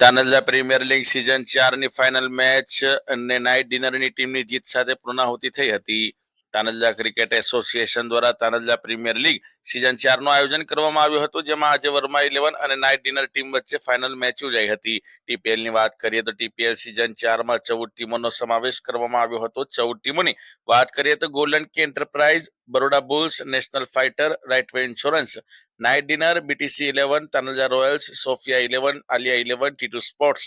Tanla premier league season ચારની final match અને night ડિનરની ટીમની જીત સાથે પૂર્ણાહુતિ થઈ હતી. તાનલા ક્રિકેટ એસોસિએશન દ્વારા તાનજલા પ્રીમિયર લીગ સિઝન ચારનું આયોજન કરવામાં આવ્યું હતું, જેમાં આજે વર્મા ઇલેવન અને નાઇટ ડિનર ટીમ વચ્ચે ફાઇનલ મેચ યોજાઈ હતી. ટીપીએલની વાત કરીએ તો ટીપીએલ સિઝન ચારમાં ચૌદ ટીમોનો સમાવેશ કરવામાં આવ્યો હતો. ચૌદ ટીમોની વાત કરીએ તો golden K enterprise Baroda bulls national fighter right way insurance night dinner BTC eleven Tanja royals Sophia eleven Aaliya eleven T two sports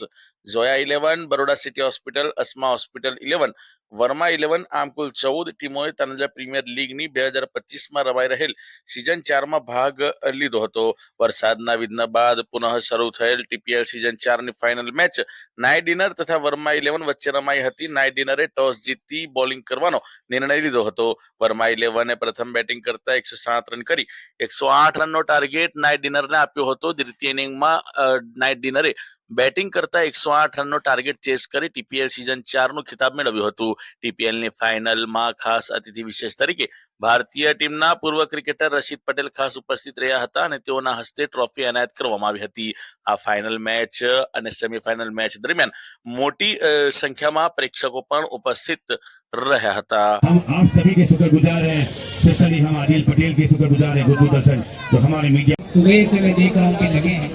Joya eleven Baroda city hospital Asma hospital eleven Verma eleven આમ કુલ ચૌદ ટીમોએ તાનજા premier લીગની બે હજાર પચીસમાં રમાઈ રહેલ season ચારમાં ભાગ લીધો હતો. વરસાદના વિઘ્ન બાદ પુનઃ શરૂ થયેલ ટીપીએલ સિઝન ચારની ફાઇનલ મેચ નાઇટ ડિનર તથા વર્મા ઇલેવન વચ્ચે રમાઈ હતી. નાઇટ ડિનરે ટોસ જીતી બોલિંગ કરવાનો નિર્ણય લીધો હતો. વર્મા ઇલેવને પ્રથમ બેટિંગ કરતા એકસો સાત રન કરી એકસો આઠ રનનો ટાર્ગેટ નાઇટ ડિનરને આપ્યો હતો. દ્વિતીય ઇનિંગમાં નાઇટ ડિનરે બેટિંગ કરતા એકસો આઠ રનનો ટાર્ગેટ ચેસ કરી ટીપીએલ સિઝન ચારનું ખિતાબ મેળવ્યું હતું ટીપીએલની ફાઇનલમાં ખાસ અતિથિ વિશેષ તરીકે ભારતીય ટીમના પૂર્વ ક્રિકેટર રશીદ પટેલ ખાસ ઉપસ્થિત રહ્યા હતા અને તેઓના હસ્તે ટ્રોફી એનાયત કરવામાં આવી હતી આ ફાઇનલ મેચ અને સેમીફાઇનલ મેચ દરમિયાન મોટી અ, સંખ્યામાં પ્રેક્ષકો પણ ઉપસ્થિત રહ્યા હતા हम आप सभी के शुक्रगुजार हैं स्पेशली हम आदिल पटेल के शुक्रगुजार हैं गुरु दर्शन जो हमारे मीडिया सुबह से मैं देख रहा हूँ कि लगे हैं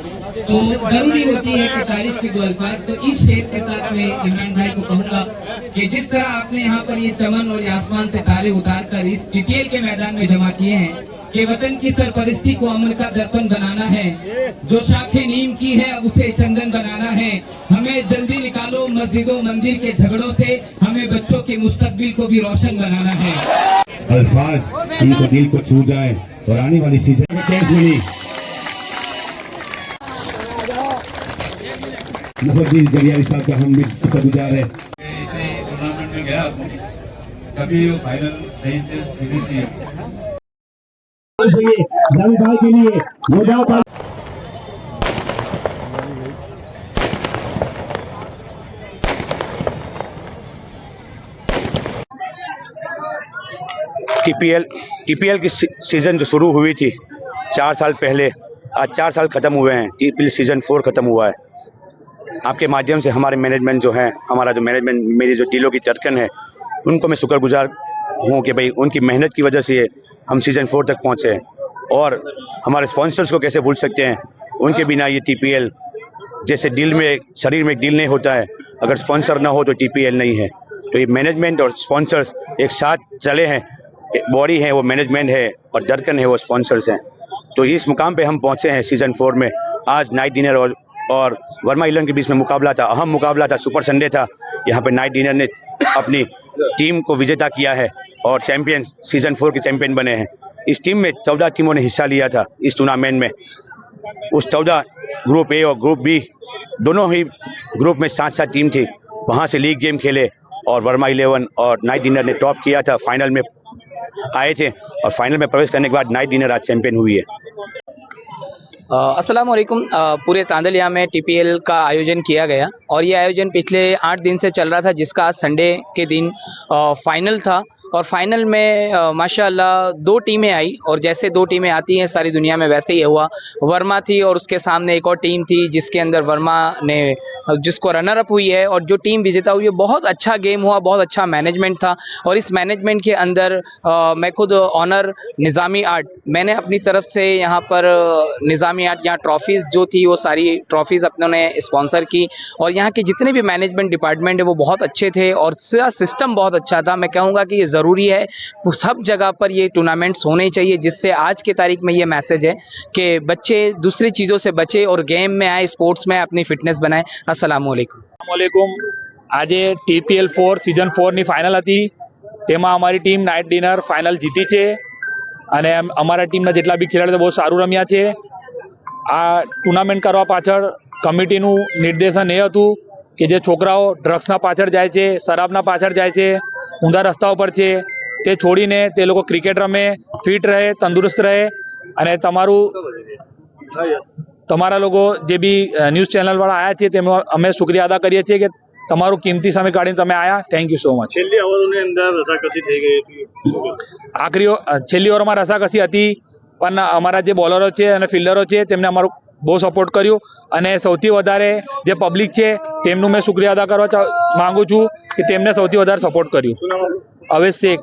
तो ज़रूरी होती है कि तारीफ़ के दो अल्फाज तो इस शेर के साथ मैं इमरान भाई को कहूँगा कि जिस तरह आपने यहाँ पर ये चमन और ये आसमान से तारे उतार कर इस जीटीएल के मैदान में जमा किए हैं कि वतन की सरपरस्ती को अमल का दर्पण बनाना है, जो शाखे नीम की है, उसे चंदन बनाना है। हमें जल्दी निकालो मस्जिदों, मंदिर के झगड़ों से, हमें बच्चों के मुस्तकबिल को भी रोशन बनाना है। अल्फाज, उनको दिल को छू जाए और आने वाली सीज़न में मिली। मुहद्दीन जरियारी साहब का हम भी शुक्रगुजार हैं इसे टूर्नामेंट में गया तभी वो फाइनल फिनिश के लिए डाउट टीपीएल टीपीएल की सीज़न जो शुरू हुई थी, चार साल पहले, आज चार साल ख़त्म हुए हैं। टीपीएल सीज़न फोर ख़त्म हुआ है। आपके माध्यम से हमारे मैनेजमेंट जो है, हमारा जो मैनेजमेंट मेरी जो दिलों की धड़कन है, उनको मैं शुक्रगुजार हूँ कि भाई उनकी मेहनत की वजह से हम सीज़न फोर तक पहुँचे और हमारे स्पॉन्सर्स को कैसे भूल सकते हैं? उनके बिना ये टीपीएल जैसे दिल में, शरीर में दिल नहीं होता है। अगर स्पॉन्सर ना हो तो टीपीएल नहीं है। तो ये मैनेजमेंट और स्पॉन्सर्स एक साथ चले हैं। बॉडी है, वो मैनेजमेंट है और धड़कन है, वो स्पॉन्सर्स हैं। तो इस मुकाम पे हम पहुँचे हैं सीज़न फोर में। आज नाइट डिनर और और वर्मा इलेवन के बीच में मुकाबला था, अहम मुकाबला था, सुपर संडे था। यहाँ पे नाइट डिनर ने अपनी टीम को विजेता किया है और चैंपियन सीज़न फोर के चैंपियन बने हैं। इस टीम में चौदह टीमों ने हिस्सा लिया था इस टूर्नामेंट में। उस चौदह ग्रुप ए और ग्रुप बी, दोनों ही ग्रुप में सात सात टीम थी। वहाँ से लीग गेम खेले और वर्मा इलेवन और नाइट डिनर ने टॉप किया था। फाइनल में आए थे और फाइनल में प्रवेश करने के बाद नाइट डिनर आज चैंपियन हुई है। असलम पूरे तांदलिया में टीपीएल का आयोजन किया गया और ये आयोजन पिछले आठ दिन से चल रहा था जिसका आज संडे के दिन आ, फाइनल था। और फाइनल में माशाल्लाह दो टीमें आई और जैसे दो टीमें आती हैं सारी दुनिया में वैसे ही हुआ। वर्मा थी और उसके सामने एक और टीम थी जिसके अंदर वर्मा ने जिसको रनर अप हुई है और जो टीम विजेता हुई है बहुत अच्छा गेम हुआ बहुत अच्छा मैनेजमेंट था और इस मैनेजमेंट के अंदर अ, मैं खुद ऑनर निज़ामी आर्ट मैंने अपनी तरफ़ से यहाँ पर निज़ामी आर्ट यहाँ ट्रॉफीज़ जो थी वो सारी ट्रॉफीज़ अपनों ने स्पॉन्सर की और यहाँ के जितने भी मैनेजमेंट डिपार्टमेंट है वो बहुत अच्छे थे और सिस्टम बहुत अच्छा था। मैं कहूँगा कि ये ज़रूरी है वो सब जगह पर ये टूर्नामेंट्स होने चाहिए जिससे आज के तारीख में ये मैसेज है कि बच्चे दूसरी चीज़ों से बचे और गेम में आए स्पोर्ट्स में अपनी फिटनेस बनाए अस्सलाम वालेकुम અસલામુઅલૈકુમ આજે ટીપીએલ ફોર સિઝન ફોરની ફાઇનલ હતી તેમાં અમારી ટીમ નાઇટ ડિનર ફાઇનલ જીતી છે અને અમ- અમારા ટીમના જેટલા બી ખેલાડીઓ બહુ સારું રમ્યા છે આ ટુર્નામેન્ટ કરવા પાછળ કમિટીનું નિર્દેશન એ હતું કે જે છોકરાઓ ડ્રગ્સના પાછળ જાય છે શરાબના પાછળ જાય છે ઊંધા રસ્તાઓ પર છે તે છોડીને તે લોકો ક્રિકેટ રમે ફિટ રહે તંદુરસ્ત રહે અને તમારું તમારા લોકો જે બી ન્યૂઝ ચેનલવાળા આવ્યા છે તેમનો અમે શુક્રિયા અદા કરીએ છીએ કે તમારું કિંમતી સમય કાઢીને તમે આવ્યા થેન્ક યુ સો મચ છેલ્લી ઓવરોની અંદર રસાકસી થઈ ગઈ હતી. આખરી છેલ્લી ઓવરમાં રસાકસી હતી પણ અમારા જે બોલરો છે અને ફિલ્ડરો છે તેમને અમારું બહુ સપોર્ટ કર્યો. અને સૌથી વધારે જે પબ્લિક છે, તેમનું મેં શુક્રિયા અદા કરવા માંગુ છું કે તેમને સૌથી વધારે સપોર્ટ કર્યો. અવેશ શેખ.